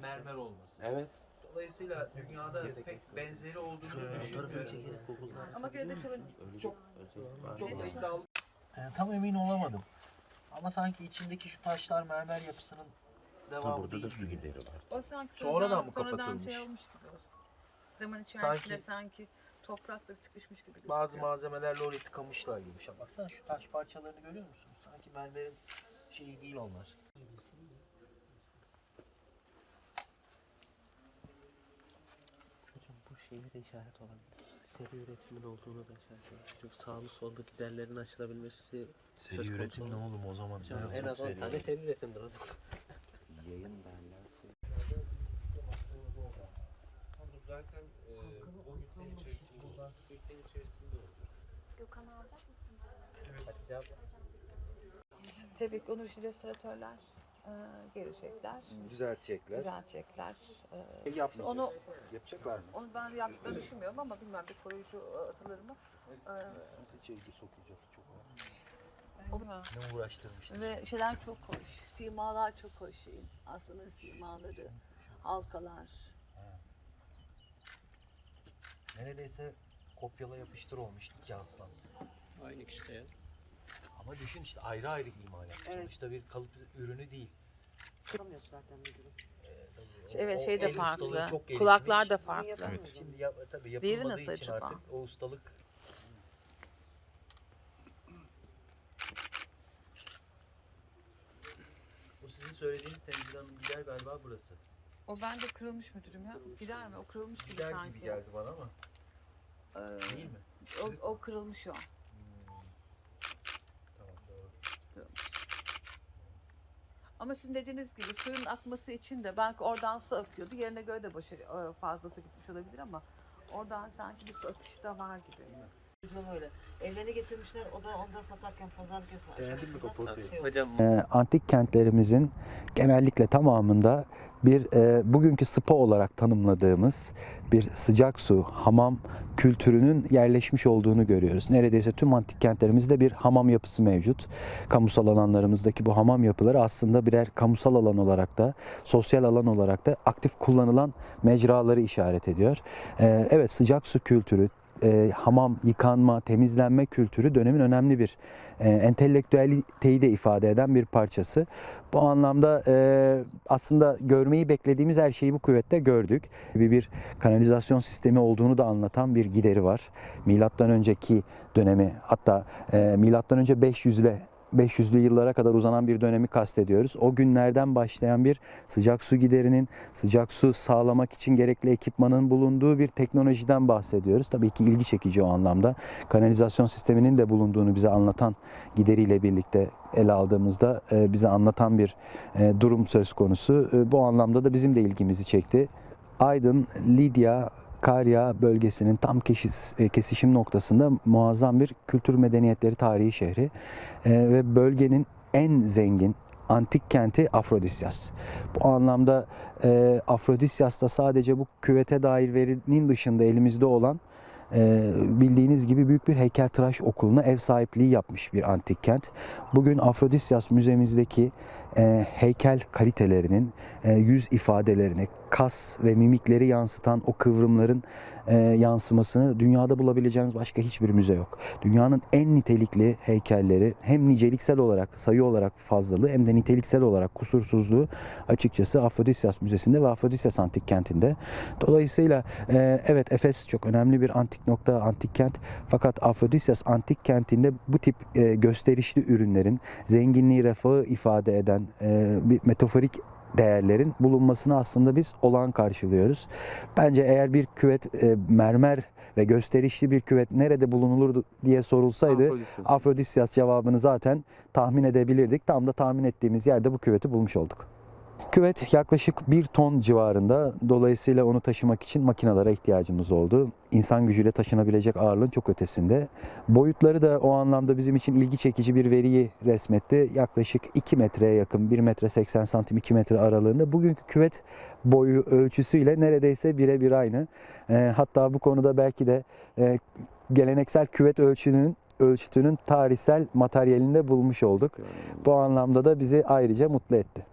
mermer olması. Evet. Dolayısıyla dünyada pek benzeri olduğunu düşünmüyorum. Ama gene de şöyle Çok çok Çok da iddialı. tam emin olamadım. Ama sanki içindeki şu taşlar mermer yapısının devamı Burada da su gideri var. o sanki Sonradan sonradan, mı sonradan kapatılmış? şey olmuş gibi. Zaman içerisinde Sanki- sanki, toprakla sıkışmış gibi gözüküyor. Bazı malzemelerle orayı tıkamışlar gibi. Baksana şu taş parçalarını görüyor musunuz? Sanki mermerin şeyi değil onlar. Şeye de işaret olabilir. Seri üretimin olduğunu da işaret olabilir. Yok sağlı sollu giderlerin aşılabilmesi Seri üretim ne oğlum o zaman? Ne en az 10 seri tane seri üretimdir o zaman. Yayın derler. Bu zaten e, bu ülkenin içerisinde, ülkenin içerisinde oldu. Gökhan alacak mısın canım? Hatice abla. Tabii ki onu restoratörler gelecekler. Düzeltecekler. Düzeltecekler. E, Yapmayacağız. onu Yapacaklar mı? onu ben yaptıklarını düşünmüyorum ama bilmem bir koruyucu atılır mı? E, Nasıl içeri sokacak? Çok ağır. olur mu? Ne uğraştırmıştır. Ve şeyler çok hoş. Simalar çok hoş şeyin. Aslanın simaları, halkalar. Neredeyse kopyala yapıştır olmuş iki aslan. Aynı kişi ya. Ama düşün işte ayrı ayrı imalat. Evet. Sonuçta bir kalıp ürünü değil. Kıramıyoruz zaten müdürüm. Tabii o- Evet o şey de el ustalığı farklı. çok gelişmiş. Kulaklar da farklı. Evet. Şimdi yap, tabii Diğeri yapılmadığı nasıl için acaba? artık o ustalık Bu sizin söylediğiniz temizlem gider galiba burası. O bence kırılmış müdürüm ya. Gider mi? O kırılmış gibi Gider sanki. gibi geldi bana ama Ee, değil mi? o, o kırılmış o. Ama sizin dediğiniz gibi suyun akması için de belki oradan su akıyordu. Yerine göre de başarı, e, fazlası gitmiş olabilir ama oradan sanki bir su akışı da var gibi. Öyle. Evlerine getirmişler. O da ondan satarken pazarlık yasağı. Beğendin mi kaportayı? Hocam Ee, antik kentlerimizin genellikle tamamında bir e, bugünkü spa olarak tanımladığımız bir sıcak su, hamam kültürünün yerleşmiş olduğunu görüyoruz. Neredeyse tüm antik kentlerimizde bir hamam yapısı mevcut. Kamusal alanlarımızdaki bu hamam yapıları aslında birer kamusal alan olarak da, sosyal alan olarak da aktif kullanılan mecraları işaret ediyor. Ee, evet sıcak su kültürü, e, hamam, yıkanma, temizlenme kültürü dönemin önemli bir e, entelektüeliteyi de ifade eden bir parçası. Bu anlamda e, aslında görmeyi beklediğimiz her şeyi bu kuvvette gördük. Bir, bir kanalizasyon sistemi olduğunu da anlatan bir gideri var. Milattan önceki dönemi hatta e, milattan önce 500 ile 500'lü yıllara kadar uzanan bir dönemi kastediyoruz. O günlerden başlayan bir sıcak su giderinin, sıcak su sağlamak için gerekli ekipmanın bulunduğu bir teknolojiden bahsediyoruz. Tabii ki ilgi çekici o anlamda. Kanalizasyon sisteminin de bulunduğunu bize anlatan gideriyle birlikte ele aldığımızda e, bize anlatan bir e, durum söz konusu. E, Bu anlamda da bizim de ilgimizi çekti. Aydın, Lidya, Karya bölgesinin tam e, kesişim noktasında muazzam bir kültür medeniyetleri tarihi şehri E, ve bölgenin en zengin antik kenti Afrodisyas. Bu anlamda e, Afrodisyas'ta sadece bu küvete dair verinin dışında elimizde olan e, bildiğiniz gibi büyük bir heykeltıraş okuluna ev sahipliği yapmış bir antik kent. Bugün Afrodisyas müzemizdeki e, heykel kalitelerinin, e, yüz ifadelerini, kas ve mimikleri yansıtan o kıvrımların e, yansımasını dünyada bulabileceğiniz başka hiçbir müze yok. Dünyanın en nitelikli heykelleri hem niceliksel olarak, sayı olarak fazlalığı hem de niteliksel olarak kusursuzluğu açıkçası Afrodisyas Müzesi'nde ve Afrodisyas Antik Kenti'nde. Dolayısıyla e, evet Efes çok önemli bir antik nokta, antik kent. Fakat Afrodisyas Antik Kenti'nde bu tip e, gösterişli ürünlerin zenginliği, refahı ifade eden e, bir metaforik değerlerin bulunmasını aslında biz olağan karşılıyoruz. Bence eğer bir küvet e, mermer ve gösterişli bir küvet nerede bulunulur diye sorulsaydı Afrodisias. Afrodisyas cevabını zaten tahmin edebilirdik. Tam da tahmin ettiğimiz yerde bu küveti bulmuş olduk. Küvet yaklaşık bir ton civarında. Dolayısıyla onu taşımak için makinalara ihtiyacımız oldu. İnsan gücüyle taşınabilecek ağırlığın çok ötesinde. Boyutları da o anlamda bizim için ilgi çekici bir veriyi resmetti. Yaklaşık 2 metreye yakın, 1 metre 80 santim 2 metre aralığında. Bugünkü küvet boyu ölçüsüyle neredeyse birebir aynı. Ee, hatta bu konuda belki de e, geleneksel küvet ölçünün ölçütünün tarihsel materyalinde bulmuş olduk. Bu anlamda da bizi ayrıca mutlu etti.